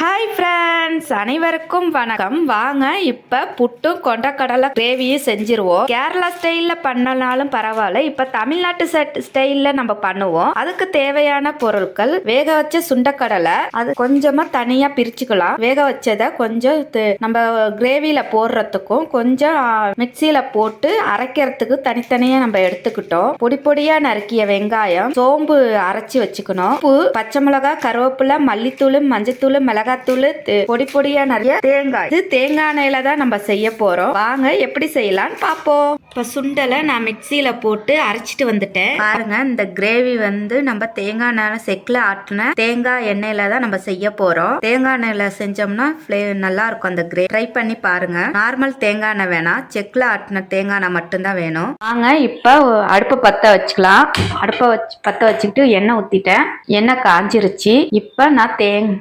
Hi friends அனைவருக்கும் வணக்கம். வாங்க இப்போ புட்டும் கொண்டக்கடலை கிரேவியும் செஞ்சிருவோம். கேரளா ஸ்டைலில் பண்ணனாலும் பரவாயில்ல. இப்போ தமிழ்நாட்டு செட் ஸ்டைலில் நம்ம பண்ணுவோம். அதுக்கு தேவையான பொருட்கள் வேக வச்ச சுண்டக்கடலை அது கொஞ்சமாக தனியாக பிரிச்சுக்கலாம். வேக வச்சதை கொஞ்சம் நம்ம கிரேவியில் போடுறதுக்கும் கொஞ்சம் மிக்சியில் போட்டு அரைக்கிறதுக்கு தனித்தனியாக நம்ம எடுத்துக்கிட்டோம். பொடி பொடியாக நறுக்கிய வெங்காயம் சோம்பு அரைச்சி வச்சுக்கணும். உப்பு பச்சை மிளகாய் கருவேப்பிலை மல்லித்தூள் மஞ்சத்தூள் மிளகாத்தூள் பொடி பொடியா நிறைய தேங்காய். இது தேங்காய் எண்ணெயில தான் நம்ம செய்ய போறோம். வாங்க எப்படி செய்யலாம்னு பாப்போம் இப்ப சுண்டலை நான் மிக்சியில போட்டு அரைச்சிட்டு வந்துட்டேன். பாருங்க இந்த கிரேவி வந்து நம்ம தேங்காய் எண்ணெய் செக்கில் ஆட்டின தேங்காய் எண்ணெயில தான் நம்ம செய்ய போறோம். தேங்காய் எண்ணெயில செஞ்சோம்னா ஃப்ளே நல்லா இருக்கும் அந்த கிரேவி ட்ரை பண்ணி பாருங்க. நார்மல் தேங்காய் எண்ணெய் வேணாம். செக்கில் ஆட்டின தேங்காய் எண்ணெய் மட்டும்தான் வேணும். வாங்க இப்போ அடுப்பை பற்ற வச்சுக்கலாம். அடுப்பை வச்சு பற்ற வச்சுக்கிட்டு எண்ணெய் ஊற்றிட்டேன் எண்ணெய் காஞ்சிருச்சு. இப்போ நான் தேங்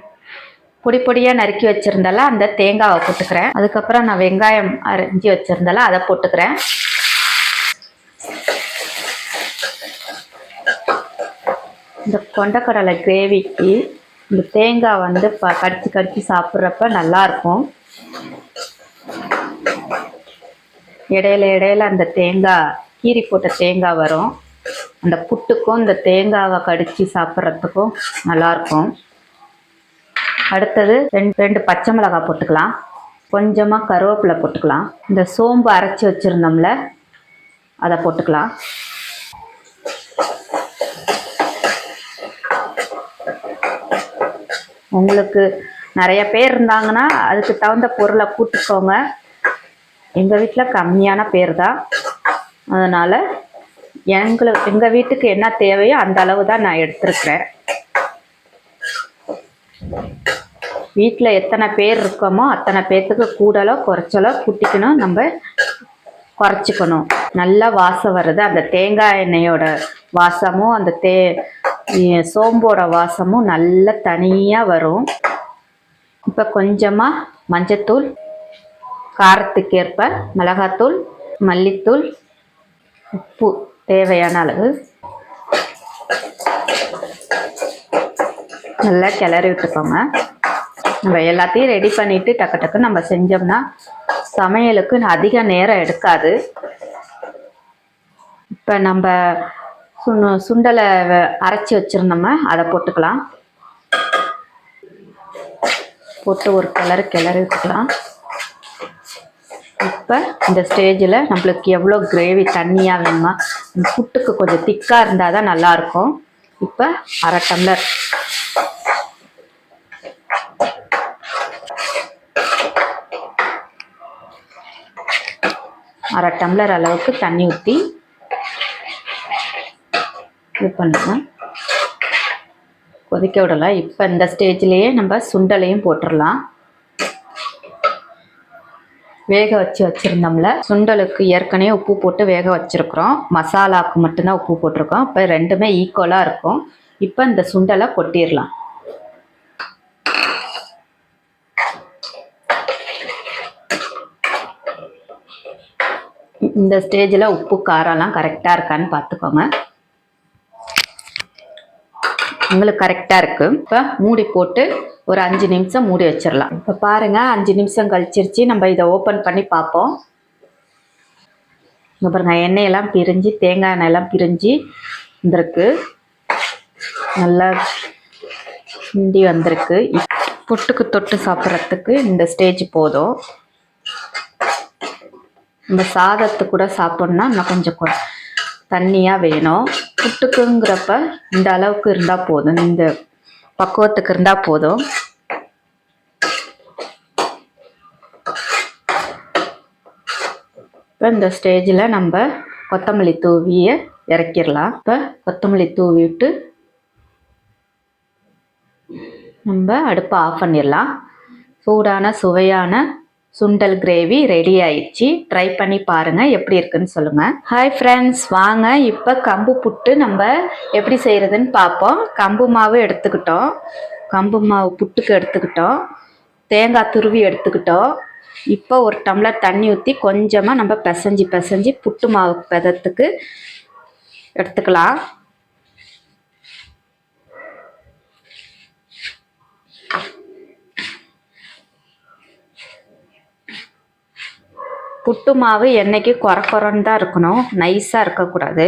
பொடி பொடியாக நறுக்கி வச்சுருந்தால அந்த தேங்காவை போட்டுக்கிறேன். அதுக்கப்புறம் நான் வெங்காயம் அரைஞ்சி வச்சுருந்தால அதை போட்டுக்கிறேன். இந்த கொண்டக்கடலை கிரேவிக்கு இந்த தேங்காய் வந்து ப கடிச்சு கடிச்சு சாப்பிட்றப்ப நல்லாயிருக்கும். இடையில இடையில அந்த தேங்காய் கீரி போட்ட தேங்காய் வரும். அந்த புட்டுக்கும் இந்த தேங்காவை கடிச்சு சாப்பிட்றதுக்கும் நல்லாயிருக்கும். அடுத்தது ரெண்டு ரெண்டு பச்சை மிளகாய் போட்டுக்கலாம். கொஞ்சமாக கருவேப்பிலை போட்டுக்கலாம். இந்த சோம்பு அரைச்சி வச்சுருந்தோம்ல அதை போட்டுக்கலாம். உங்களுக்கு நிறைய பேர் இருந்தாங்கன்னா அதுக்கு தகுந்த பொருளை கூட்டுக்கோங்க. எங்கள் வீட்டில் கம்மியான பேர் தான். அதனால் எங்களுக்கு எங்கள் வீட்டுக்கு என்ன தேவையோ அந்த அளவு தான் நான் எடுத்துருக்கிறேன். வீட்டில் எத்தனை பேர் இருக்கோமோ அத்தனை பேர்த்துக்கு கூடலோ குறைச்சலோ குட்டிக்கணும். நம்ம குறைச்சிக்கணும். நல்லா வாசம் வருது. அந்த தேங்காய் எண்ணெயோட வாசமும் அந்த தே சோம்போட வாசமும் நல்லா தனியாக வரும். இப்போ கொஞ்சமாக மஞ்சத்தூள் காரத்துக்கேற்ப மிளகாத்தூள் மல்லித்தூள் உப்பு தேவையான அளவு. நல்லா கிளறி விட்டுக்கோங்க. நம்ம எல்லாத்தையும் ரெடி பண்ணிட்டு டக்கு டக்கு நம்ம செஞ்சோம்னா சமையலுக்கு அதிக நேரம் எடுக்காது. இப்போ நம்ம சுண்ணு சுண்டலை அரைச்சி வச்சுருந்தோம்னா அதை போட்டுக்கலாம். போட்டு ஒரு கிளறு கிளறி விட்டுக்கலாம் இப்போ இந்த ஸ்டேஜில் நம்மளுக்கு எவ்வளோ கிரேவி தண்ணியாக வேணுமா இந்த புட்டுக்கு கொஞ்சம் திக்காக இருந்தால் தான் நல்லாயிருக்கும் இப்போ அரை டம்ளர் அரை டம்ளர் அளவுக்கு தண்ணி ஊற்றி இது பண்ணலாம். கொதிக்க விடலாம். இப்போ இந்த ஸ்டேஜ்லேயே நம்ம சுண்டலையும் போட்டுடலாம் வேக வச்சு வச்சுருந்தோம்ல சுண்டலுக்கு ஏற்கனவே உப்பு போட்டு வேக வச்சுருக்குறோம். மசாலாவுக்கு மட்டும்தான் உப்பு போட்டிருக்கோம். இப்போ ரெண்டுமே ஈக்குவலாக இருக்கும். இப்போ இந்த சுண்டலை கொட்டிடலாம். இந்த ஸ்டேஜில் உப்பு காரம்லாம் கரெக்டாக இருக்கான்னு பார்த்துக்கோங்க. உங்களுக்கு கரெக்டாக இருக்குது இப்போ மூடி போட்டு ஒரு அஞ்சு நிமிஷம் மூடி வச்சிடலாம். இப்போ பாருங்கள் அஞ்சு நிமிஷம் கழிச்சிருச்சு. நம்ம இதை ஓப்பன் பண்ணி பார்ப்போம். இங்கே பாருங்க எண்ணெயெல்லாம் பிரிஞ்சு தேங்காய் எண்ணெயெல்லாம் பிரிஞ்சு வந்திருக்கு. நல்லா கிண்டி வந்திருக்கு. புட்டுக்கு தொட்டு சாப்பிட்றதுக்கு இந்த ஸ்டேஜ் போதும். நம்ம சாதத்து கூட சாப்பிட்ணுன்னா இன்னும் கொஞ்சம் கொ- தண்ணியாக வேணும். புட்டுக்குங்கிறப்ப இந்த அளவுக்கு இருந்தால் போதும். இந்த பக்குவத்துக்கு இருந்தால் போதும். இப்போ இந்த ஸ்டேஜில் நம்ம கொத்தமல்லி தூவியை இறக்கிடலாம். இப்போ கொத்தமல்லி தூவி விட்டு நம்ம அடுப்பை ஆஃப் பண்ணிடலாம். சூடான சுவையான சுண்டல் கிரேவி ரெடி ஆயிடுச்சு. ட்ரை பண்ணி பாருங்கள் எப்படி இருக்குன்னு சொல்லுங்கள் ஹாய் ஃப்ரெண்ட்ஸ் வாங்க. இப்போ கம்பு புட்டு நம்ம எப்படி செய்கிறதுன்னு பார்ப்போம் கம்பு மாவு எடுத்துக்கிட்டோம். கம்பு மாவு புட்டுக்கு எடுத்துக்கிட்டோம். தேங்காய் துருவி எடுத்துக்கிட்டோம். இப்போ ஒரு டம்ளர் தண்ணி ஊற்றி கொஞ்சமாக நம்ம பிசைஞ்சு பிசைஞ்சு புட்டு மாவு பதத்துக்கு எடுத்துக்கலாம். புட்டு மாவு என்னைக்கு குறை குறைன்னு தான் இருக்கணும். நைஸாக இருக்கக்கூடாது.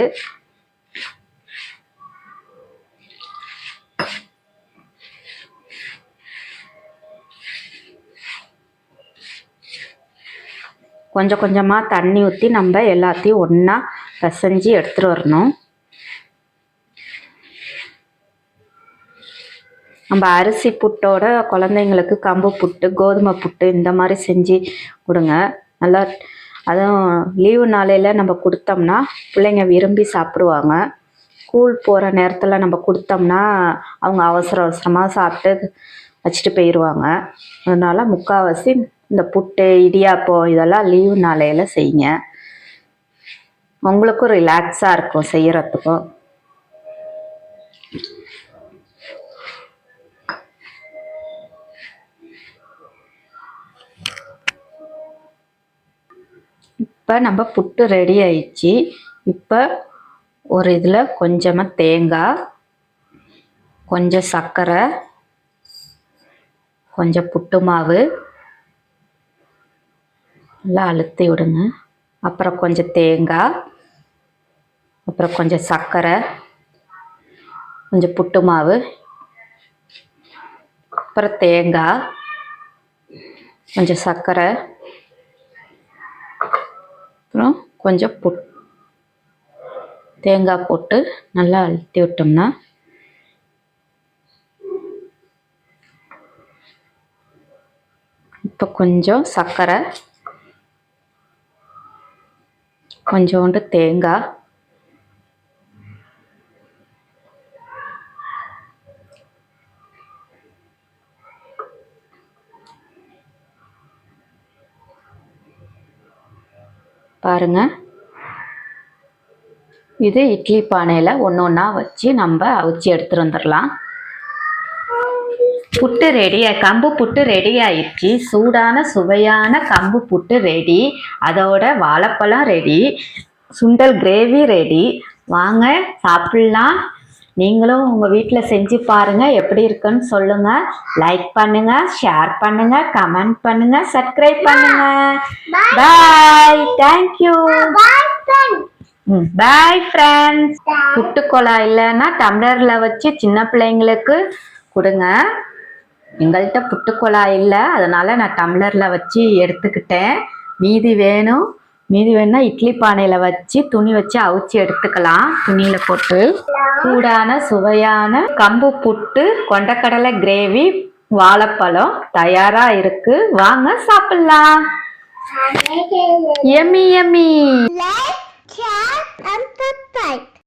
கொஞ்சம் கொஞ்சமாக தண்ணி ஊற்றி நம்ம எல்லாத்தையும் ஒன்றா பிசைஞ்சு எடுத்துகிட்டு வரணும். நம்ம அரிசி புட்டோட குழந்தைங்களுக்கு கம்பு புட்டு கோதுமை புட்டு இந்த மாதிரி செஞ்சு கொடுங்க. நல்லா அதுவும் லீவு நாளையில் நம்ம கொடுத்தோம்னா பிள்ளைங்க விரும்பி சாப்பிடுவாங்க. ஸ்கூல் போகிற நேரத்தில் நம்ம கொடுத்தோம்னா அவங்க அவசர அவசரமாக சாப்பிட்டு வச்சுட்டு போயிடுவாங்க அதனால் முக்கால்வாசி இந்த புட்டு இடியாப்பம் இதெல்லாம் லீவு நாளையில் செய்யுங்க. உங்களுக்கும் ரிலாக்ஸாக இருக்கும் செய்கிறதுக்கும் இப்போ நம்ம புட்டு ரெடி ஆயிடுச்சு. இப்போ ஒரு இதில் கொஞ்சமாக தேங்காய் கொஞ்சம் சர்க்கரை கொஞ்சம் புட்டு மாவு எல்லாம் அழுத்தி விடுங்க. அப்புறம் கொஞ்சம் தேங்காய் அப்புறம் கொஞ்சம் சர்க்கரை கொஞ்சம் புட்டு மாவு அப்புறம் தேங்காய் கொஞ்சம் சர்க்கரை அப்புறம் கொஞ்சம் புட் தேங்காய் போட்டு நல்லா அழுத்தி விட்டோம்னா இப்போ கொஞ்சம் சர்க்கரை கொஞ்சோண்டு தேங்காய் பாருங்க. இது இட்லி பானையில் ஒன்று ஒன்றா வச்சு நம்ம அவிச்சு எடுத்துட்டு வந்துடலாம் புட்டு ரெடியாக கம்பு புட்டு ரெடி ஆயிடுச்சு. சூடான சுவையான கம்பு புட்டு ரெடி அதோட வாழைப்பழம் ரெடி சுண்டல் கிரேவி ரெடி வாங்க சாப்பிட்லாம். நீங்களும் உங்கள் வீட்டில் செஞ்சு பாருங்கள் எப்படி இருக்குன்னு சொல்லுங்கள் லைக் பண்ணுங்கள் ஷேர் பண்ணுங்கள் கமெண்ட் பண்ணுங்கள் சப்ஸ்கிரைப் பண்ணுங்கள் பாய் தேங்க்யூ பாய் ஃப்ரெண்ட்ஸ் புட்டு குழாய் இல்லைன்னா டம்ளரில் வச்சு சின்ன பிள்ளைங்களுக்கு கொடுங்க. எங்கள்கிட்ட புட்டு குழாய் இல்லை அதனால நான் டம்ளரில் வச்சு எடுத்துக்கிட்டேன். மீதி வேணும். மீதி வேணால் இட்லி பானையில் வச்சு துணி வச்சு அவிச்சு எடுத்துக்கலாம். துணியில் போட்டு கூடான சுவையான கம்பு புட்டு கொண்டக்கடலை கிரேவி வாழைப்பழம் தயாராக இருக்கு. வாங்க சாப்பிடலாம். Yummy, yummy.